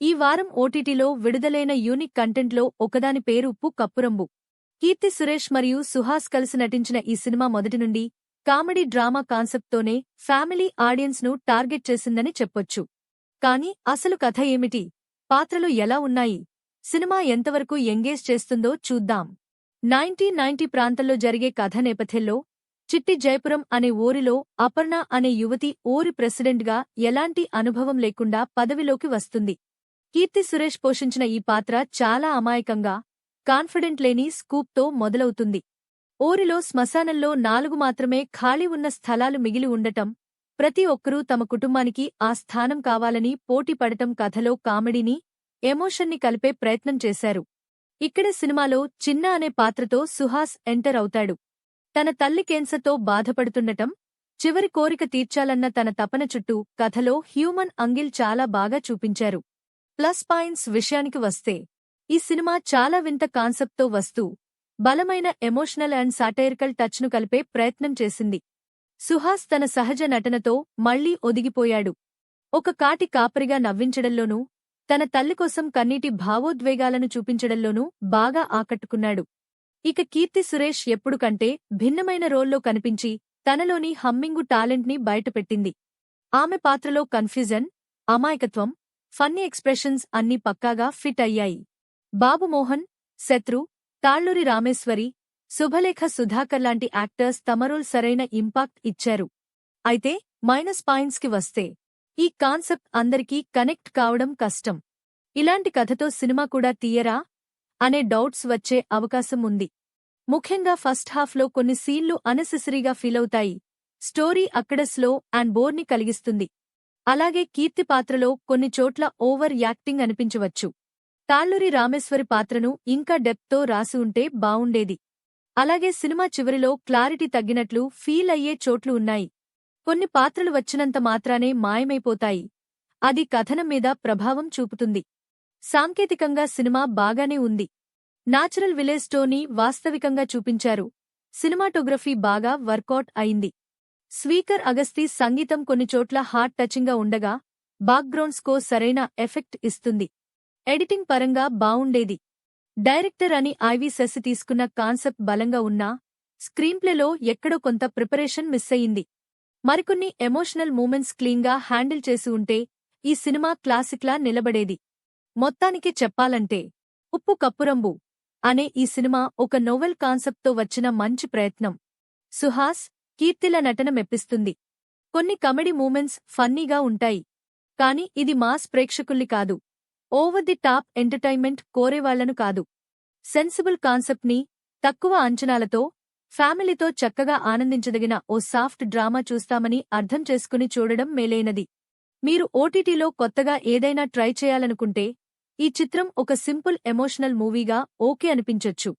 ఈ వారం ఓటీటీలో విడుదలైన యూనిక్ కంటెంట్లో ఒకదాని పేరు ఉప్పు కప్పురంబు. కీర్తి సురేష్ మరియు సుహాస్ కలిసి నటించిన ఈ సినిమా మొదటి నుండి కామెడీ డ్రామా కాన్సెప్ట్తోనే ఫ్యామిలీ ఆడియన్స్ను టార్గెట్ చేసిందని చెప్పొచ్చు. కానీ అసలు కథ ఏమిటి? పాత్రలు ఎలా ఉన్నాయి? సినిమా ఎంతవరకు ఎంగేజ్ చేస్తుందో చూద్దాం. నైన్టీన్ నైన్టీ ప్రాంతంలో జరిగే కథ నేపథ్యంలో చిట్టి జయపురం అనే ఊరిలో అపర్ణ అనే యువతి ఊరి ప్రెసిడెంట్గా ఎలాంటి అనుభవం లేకుండా పదవిలోకి వస్తుంది. కీర్తి సురేష్ పోషించిన ఈ పాత్ర చాలా అమాయకంగా కాన్ఫిడెంట్ లేని స్కూప్తో మొదలవుతుంది. ఊరిలో శ్మశానంలో నాలుగు మాత్రమే ఖాళీ ఉన్న స్థలాలు మిగిలి ఉండటం ప్రతి ఒక్కరూ తమ కుటుంబానికి ఆ స్థానం కావాలని పోటీపడటం కథలో కామెడీని ఎమోషన్ని కలిపే ప్రయత్నం చేశారు. ఇక్కడ సినిమాలో చిన్న అనే పాత్రతో సుహాస్ ఎంటర్ అవుతాడు. తన తల్లి కేన్సర్తో బాధపడుతుండటం చివరి కోరిక తీర్చాలన్న తన తపన చుట్టూ కథలో హ్యూమన్ అంగిల్ చాలా బాగా చూపించారు. ప్లస్ పాయింట్స్ విషయానికి వస్తే ఈ సినిమా చాలా వింత కాన్సెప్ట్తో వస్తూ బలమైన ఎమోషనల్ అండ్ సాటైరికల్ టచ్ను కలిపే ప్రయత్నం చేసింది. సుహాస్ తన సహజ నటనతో మళ్ళీ ఒదిగిపోయాడు. ఒక కాటి కాపరిగా నవ్వించడంలోనూ తన తల్లికోసం కన్నీటి భావోద్వేగాలను చూపించడంలోనూ బాగా ఆకట్టుకున్నాడు. ఇక కీర్తి సురేష్ ఎప్పుడు కంటే భిన్నమైన రోల్లో కనిపించి తనలోని హమ్మింగు టాలెంట్ని బయటపెట్టింది. ఆమె పాత్రలో కన్ఫ్యూజన్ అమాయకత్వం ఫన్నీ ఎక్స్ప్రెషన్స్ అన్నీ పక్కాగా ఫిట్ అయ్యాయి. బాబు మోహన్ శత్రు తాళ్ళూరి రామేశ్వరి శుభలేఖ సుధాకర్ లాంటి యాక్టర్స్ తమరోల్ సరైన ఇంపాక్ట్ ఇచ్చారు. అయితే మైనస్ పాయింట్స్కి వస్తే ఈ కాన్సెప్ట్ అందరికీ కనెక్ట్ కావడం కష్టం. ఇలాంటి కథతో సినిమా కూడా తీయరా? అనే డౌట్స్ వచ్చే అవకాశం ఉంది. ముఖ్యంగా ఫస్ట్ హాఫ్లో కొన్ని సీన్లు అనెసెసరీగా ఫీలవుతాయి. స్టోరీ అక్కడ స్లో అండ్ బోర్ని కలిగిస్తుంది. అలాగే కీర్తి పాత్రలో కొన్ని చోట్ల ఓవర్ యాక్టింగ్ అనిపించవచ్చు. తాళ్ళూరి రామేశ్వరి పాత్రను ఇంకా డెప్త్తో రాసి ఉంటే బావుండేది. అలాగే సినిమా చివరిలో క్లారిటీ తగ్గినట్లు ఫీల్ అయ్యే చోట్లు ఉన్నాయి. కొన్ని పాత్రలు వచ్చినంత మాత్రానే మాయమైపోతాయి. అది కథనం మీద ప్రభావం చూపుతుంది. సాంకేతికంగా సినిమా బాగానే ఉంది. నాచురల్ విలేజ్ టోని వాస్తవికంగా చూపించారు. సినిమాటోగ్రఫీ బాగా వర్కౌట్ అయింది. స్వీకర్ అగస్తీ సంగీతం కొన్ని చోట్ల హార్ట్ టచింగ్గా ఉండగా బాక్గ్రౌండ్ స్కోర్ సరైన ఎఫెక్ట్ ఇస్తుంది. ఎడిటింగ్ పరంగా బావుండేది. డైరెక్టర్ అని ఐవి సెస్ తీసుకున్న కాన్సెప్ట్ బలంగా ఉన్నా స్క్రీన్ప్లేలో ఎక్కడో కొంత ప్రిపరేషన్ మిస్ అయింది. మరికొన్ని ఎమోషనల్ మూమెంట్స్ క్లీన్గా హ్యాండిల్ చేసి ఉంటే ఈ సినిమా క్లాసిక్లా నిలబడేది. మొత్తానికి చెప్పాలంటే ఉప్పు కప్పురంబు అనే ఈ సినిమా ఒక నోవెల్ కాన్సెప్ట్తో వచ్చిన మంచి ప్రయత్నం. సుహాస్ కీర్తిల నటన మెప్పిస్తుంది. కొన్ని కమెడీ మూమెంట్స్ ఫన్నీగా ఉంటాయి. కాని ఇది మాస్ ప్రేక్షకుల్ని కాదు. ఓవర్ ది టాప్ ఎంటర్టైన్మెంట్ కోరేవాళ్ళను కాదు. సెన్సిబుల్ కాన్సెప్ట్ని తక్కువ అంచనాలతో ఫ్యామిలీతో చక్కగా ఆనందించదగిన ఓ సాఫ్ట్ డ్రామా చూస్తామని అర్థం చేసుకుని చూడడం మేలైనది. మీరు ఓటీటీలో కొత్తగా ఏదైనా ట్రై చేయాలనుకుంటే ఈ చిత్రం ఒక సింపుల్ ఎమోషనల్ మూవీగా ఓకే అనిపించొచ్చు.